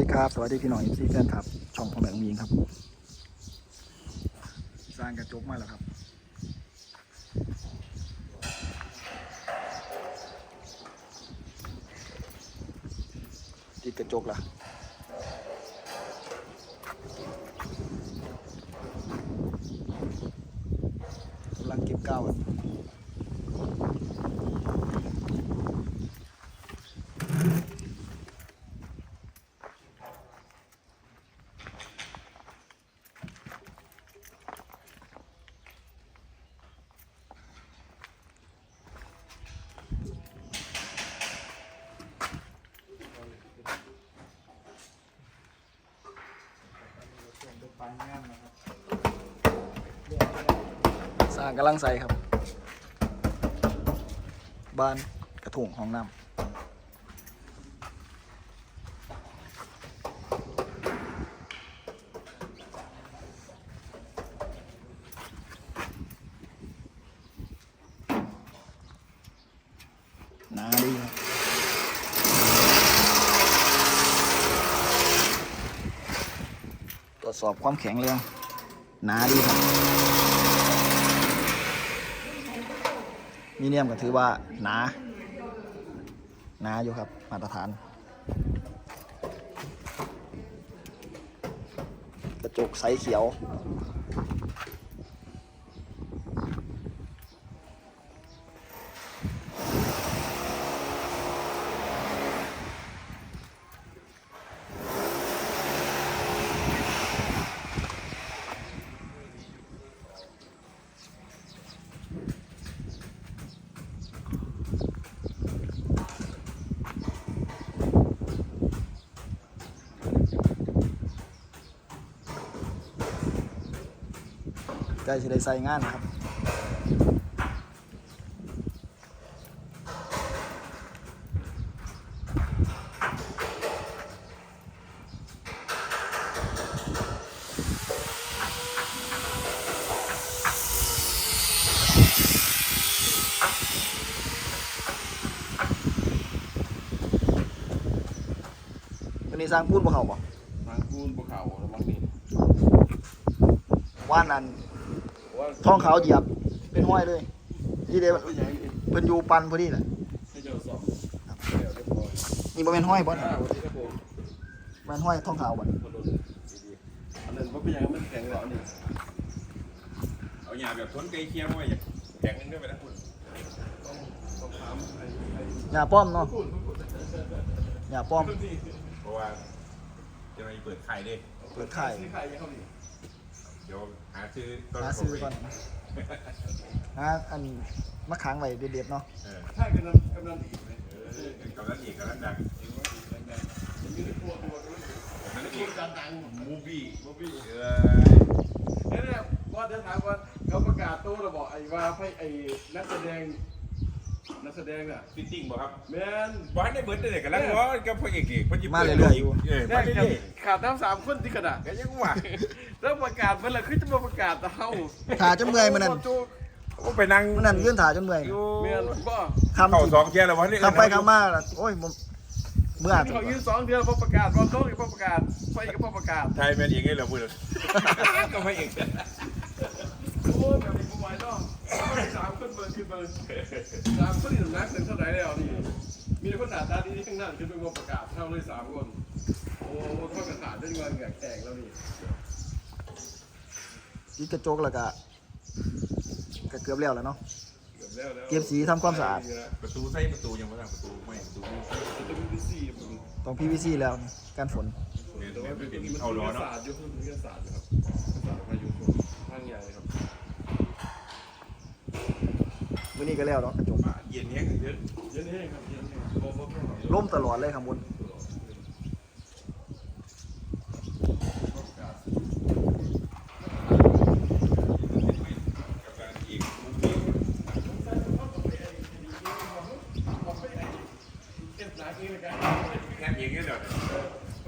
ดีครับ สวัสดีพี่น้องอีซีแฟนครับ ช่องของแบงค์มีนครับ สร้างกระจกมาแล้วครับ ติดกระจกล่ะกำลังเก็บก้าว สร้างกำลังใส่ครับ บ้านกระถุงห้องน้ำ หนาดีครับ ดสอบความแข็งแรงหนาดีครับ มีเนียมก็ถือว่าหนาหนาอยู่ครับมาตรฐาน กระจกใสเขียว ล้จะได้ใส่งานนะครับวันนี้สร้างพูดบ่เขาบ่ ทางคูนภูเขาแล้วบางนี่ว่านนั้นว่า ท้องขาวเหยียบ เป็นห้อยเลยที่เดียวไม่ใช่เพิ่นอยู่ปันพอดีแหละให้เจ้าสอบเดี๋ยวเรียบร้อยนี่บ่แม่นห้อยบ่อ่าวันนี้ครับผมแม่นห้อยท้องขาวบ่มาดูดีๆอันนั้นว่าเป็นยังไงมันแข็งแล้วนี่เอาหยาแบบทนไกลเคียงไว้อย่างแข็งนึงด้วยไปนะคุณต้องต้องถามไอ้ไอ้หญ้าป้อมเนาะพูดพูดหญ้าป้อมนี่เพราะว่าจะไปเปิดขายดิเปิดค่ายซื้อข ดี๋ยวหาซื้อต้นหาซื้อก่อนหาอันมะขางไว้เด็ดๆเนาะเออใช่กำนันกำนันอีกไหมเออกำลังอีกกำลังดังมันมีตัวตัวตัวกำลังตัอีวกดังดังมูบี้มูบี้เออเนี่ยเนี่ยว่าจะถามว่าเขาประกาศตัวเราบอกไอ้ว่าให้ไอ้นักแสดง นักแสดงน่ะฟิตติ้งบ่ครับแมนบ้านได้เบิร์ดได้กำลังร้อนกับพ่อเอกเอกพ่อจิมาเรื่อยๆอยู่เออได้มาเรื่ขาดอยขาดน้ำสามคนที่กระดาษๆก็ยังว่าแล้วประกาศเมื่อไหร่คือจะมาประกาศเท่าถ่าจนเมื่อยมื้อนั้นก็ไปนั่งมื้อนั้นยืนถ่าจนเมื่อยอยู่เมียนบ่คำเข้าที่สองเที่ยแล้ววันนี้คำไปคำมาล่ะโอ้ยผมเมื่อที่เขายืนสองเดือนพอประกาศบอลโลกอีกพอประกาศไฟอีกพอประกาศไทยแมนเองไงเหรอพูดก็พ่อเอกโอ้ย สามคนเบิร์คือเบิร์สามคนนี่หนักเป็นเท่าไหร่แล้วนี่ มีคนหนาตาดีๆข้างหน้าคือเป็นคนประกาศเท่าเลยสามคน โอ้เท่ากระถางได้เงินแข่งแล้วนี่ติดกระจกแล้วก็ก็เกือบแล้วแล้วเนาะ เก็บสีทำความสะอาด ประตูใส่ประตูยังไม่ทำประตูไม่ประตูจะเป็นที่สี่ผมต้อง PVC แล้วกันฝนเอาล้อเนเนาะศาสตร์ยู่มันเป็นศาสตร์ครับศาสตร์มาอยู่ทางใหญ่ครับ มื้อนี้ก็แล้วเนาะกระจกเย็นเนี้ยเยอะเย็นเองครับเย็นเองลมลมล่มตลอดเลยข้างบนกับมุน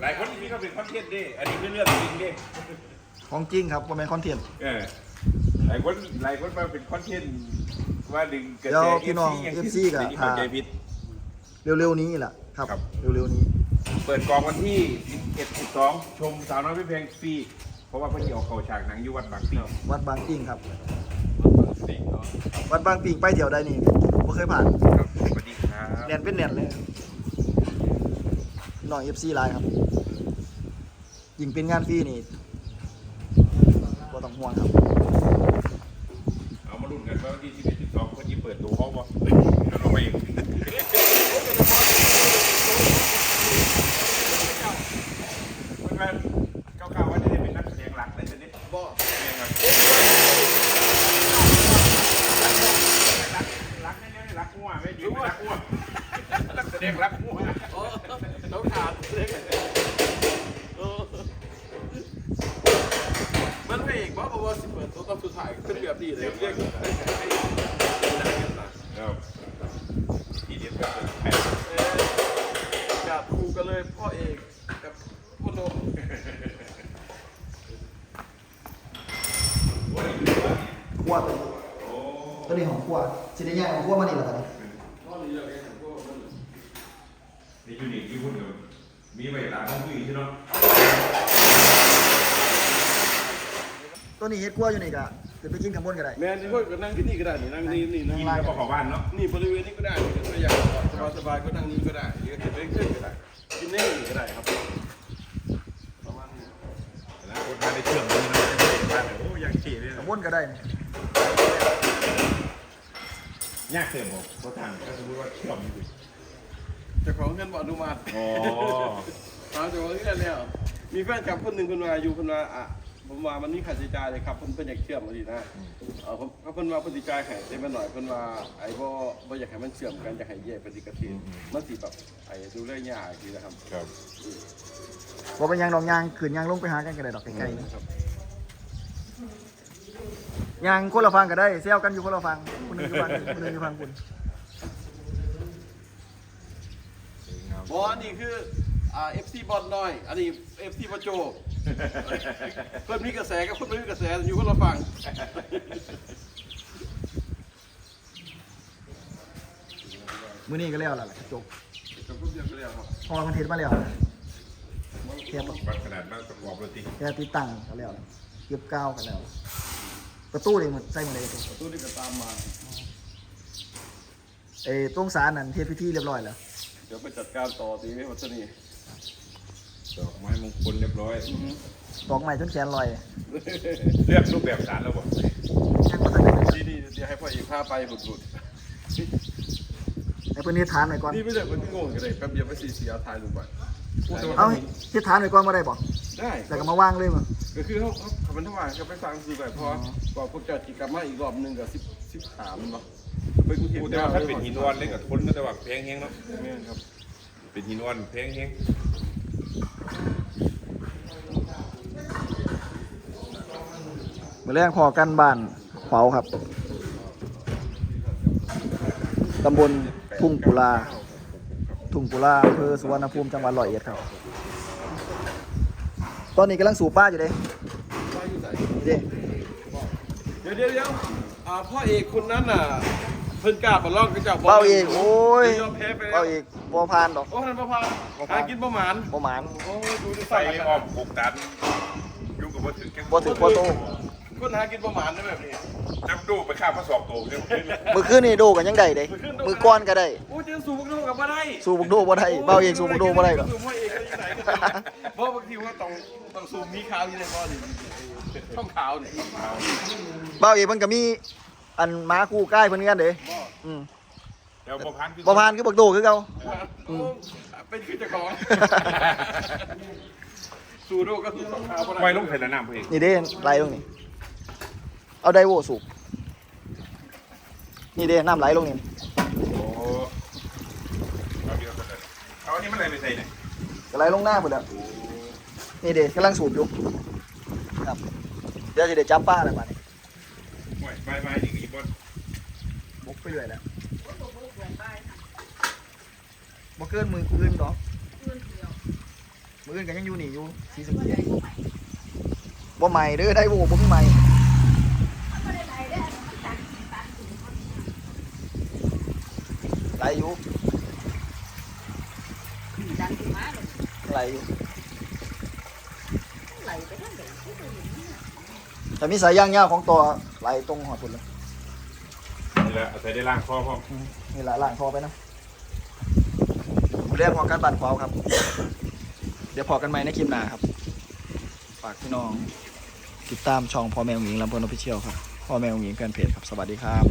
หลายคนที่เขาเป็นคอนเทนต์ดิอันนี้คือเรื่องจริงดิของจริงครับบ่แม่นคอนเทนต์เออหลายคนหลายคนมาเป็นคอนเทนต์ ว่าดึงกระเดี๋แสยวพี่น้องย่า FC ก็ที่เข้าใจผิด เร็วๆนี้แหละครับ ครับ เร็วๆนี้เปิดกองวันที่11 12ชมสาวน้อยพี่เพลงฟรีเพราะว่าเพิ่นสิเอาเข้าฉากหนังอยู่วัดบางปีวัดบางปิงครับ สิ่งเนาะวัดบางปิงไปเที่ยวได้นี่บ่เคยผ่านครับสวัสดีครับ แน่นเป็นแน่นเลยน้อง FC หลายครับยิงเป็นงานฟรีนี่บ่ต้องห่วงครับ เอามาลุ้นกันว่าวันที่เพิ่นสิเปิดตัวเขาบ่เราลงไปอีกเพิ่นว่าเก้าๆว่าจะได้เป็นนักแสดงหลักได้จะได้ บ่ แม่นครับรักรักแน่ๆรักงัวไม่ดีไม่รักงัวนักแสดงรักงัว โอ้ต้องขาดเล็กเออมันไม่เอกว่าเพราะว่า รอบสุดท้ายเป็นแบบนี้เลยเรียกได้แค่ให้หนังกันนะ ครับทีเดียวก็เป็นแผน เออกับครูกันเลยพ่อเอกกับพ่อโนม ครัวตัวนี้ตัวนี้ของครัวสิได้ย้ายของครัวมานี่ล่ะตอนนี้ พ่อนี่เลยพวกมัน นี่ยูนิคที่พูดกับมีเวลาต้องคุยใช่ไหม ตัว นี้เฮ็ดครัวอยู่นี่ก็ขึ้นไปกินข้างบนก็ได้ แม่นี่พวกก็นั่งที่นี่ก็ได้นี่นั่งนี่นี่นั่งกินแล้วก็ขอบ้านเนาะนี่บริเวณนี้ก็ได้นี่ตัวอย่างสบายสบายๆก็นั่งนี่ก็ได้หรือเก็บเล็กขึ้นก็ได้กินนี่ก็ได้ครับประมาณนี้นะคนมาได้เชื่อมเลยนะบ้านโอ้ยังขี่เลยข้างบนก็ได้นี่ยากเกินผมเพราะทางถ้าสมมติว่าเชื่อมอยู่เจ้าของเงินบ่อนุมัติอ๋อตามจากวันที่แล้วมีแฟนคลับคนหนึ่งคนมาอยู่คนมาอะ ผมว่ามันมีค่าใช้จ่ายเลยครับเพิ่นเพิ่นอยากเชื่อมมาดีนะเออผมก็เพิ่นว่าเพิ่นสิจ่ายให้ได้มาหน่อยเพิ่นว่าไอ้บ่บ่อยากให้มันเชื่อมกันอยากให้แยกเป็นสิกระทินมันสิแบบไอ้ดูแลยากทีนะครับครับบ่เป็นหยังดอกยางขึ้นยางลงไปหากันก็ได้ดอกไกลๆนี่ครับยางคนละฟังก็ได้เซลกันอยู่คนละฟังคนหนึงอยู่ฟังนี้คนหนึงอยู่ฟังคุณบอลนี่คืออ่า FC บอลน้อย อันนี้ FC บอลโจ เพิ่นมีกระแสกับเพิ่นไม่มีกระแสอยู่คนละฝั่งมื้อนี้ก็แล้วล่ะล่ะจบกับพวกเดียวกันแล้วครับพอมันเฮ็ดมาแล้วแค่บัตรขนาดมากประกอบดนตรีแค่ติดตั้งก็แล้วเก็บกาวก็แล้ว ประตูนี่มันใส่หมดเลยประตูประตูนี่ก็ตามมาเอ้ตรงสารนั่นเฮ็ดพิธีเรียบร้อยแล้ว เดี๋ยวไปจัดการต่อตีไม่วัฒนี ดอกไม้มงคลเรียบร้อย ตอกใหม่จนแขนลอยเลือกรูปแบบสารแล้วบอกยังบ่ทันได้เลยดีดีเดี๋ยวให้พ่อเอกพาไปบุดบุดให้เพิ่นเฮ็ดฐานไว้ก่อนนี่ไม่ใช่คนที่โง่กันเลยแป๊บเดียวไปสีเสียถ่ายลงไปเอาเฮ็ดฐานไว้ก่อนบ่ได้บ่ได้แล้วก็มาวางเลยบ่ก็คือเขาเขาเขาเป็นทวารเขาไปฟังสื่อไปพอก่อนพวกจัดกิจกรรมมาอีกรอบหนึ่งกับสิบสิบสามเนาะไปกูเทียพูดแต่ว่าถ้าเป็นหินอ่อนเล่นกับทนก็แต่ว่าแพงแฮงเนาะแม่นครับเป็นหินอ่อนแพงแฮง มือแรกพอกันบ้านขวาวครับ ตำบลทุ่งกุลา ทุ่งกุลาอำเภอสุวรรณภูมิจังหวัดร้อยเอ็ดครับ ตอนนี้กำลังสูบป้าอยู่เด้ว่าอยู่เดี๋ยวเดี๋ยวเดี๋ยวพ่อเอกคนนั้นน่ะ เพิ่นกล้าบอลล่องกระเจ้าเบ้าเอกโอ้ยยอมแพ้ไปแล้วเบ้าเอกบ่พานดอกโอ้ท่านประพาบ่ผ่านหากินประหมานบ่หมานโอ้ยดูดิใส่ใส่อ้อมหกตันยุ่งกับว่าถึงแค่บ่ถึงบ่โตคนหากินประหมานได้แบบนี้จับดูไปข้ามพระสอบโตเนี่ยมื้อคืนนี่โดกันยังได้เด้มื้อก่อนก็ได้โอ้ยเจอสูบพวกนู้นกับบ่ได้สู้บุกโดบ่ได้เบ้าเอกสู้บุกโดบ่ได้ดอกสูบพ่อเอกก็อยู่ไหนก็ได้เพราะบางทีว่าต้องต้องสูบมีขาวอยู่ในพ่อนี่ช่องขาวนี่เบ้าเอกมันก็มีอันม้าคู่ใกล้เพิ่นกันเด้บ่ อืมเดี๋ยวบ่พันบ่พานคือบักโดคือเก่า โอ้เป็นคือเจ้าของ สูโดก็สูบช่องขาวบ่ไว้ได้ลงใส่ละน้ำเพื่อนนี่เด้ไหลลงนี่ เอาไดโวสูบ นี่เด้น้ำไหลลงนี่ โอ้เอาเดี๋ยวก่อนเลยเอาอันนี้มันอะไรไปใส่เนี่ยก็ไหลลงหน้าหมดแล้วนี่เด้กำลังสูบอยู่ครับเดี๋ยวจะได้จับป้าอะไรมาเนี่ย โอ้ยบายบายนี่ก็อีกบน บุกไป เรื่อยแล้วบ่เกินมือกูอื่นดอกมืออื่นก็ยังอยู่นี่อยู่สีสะเกีบ่ใหม่เด้อได้โวบ่มีใหม่ไหลอยู่ดันขึ้นมาเลยไหลอยู่ไหลไปทางไหนที่ตัวนี้แต่มีสายย่างยาวของตัวไหลตรงหอดพุ่นเลย นี่แหละใส่ได้ล่างคอพ่ออืมนี่ละล่างคอไปนะเรียกพอกันบันควาวครับ เดี๋ยวพอกันใหม่ในคลิปหน้าครับ ฝากพี่น้อง ติดตามช่องพ่อแม่หญิงลำเพลินอพิเชียลครับ พ่อแม่หญิงแฟนเพจครับ สวัสดีครับ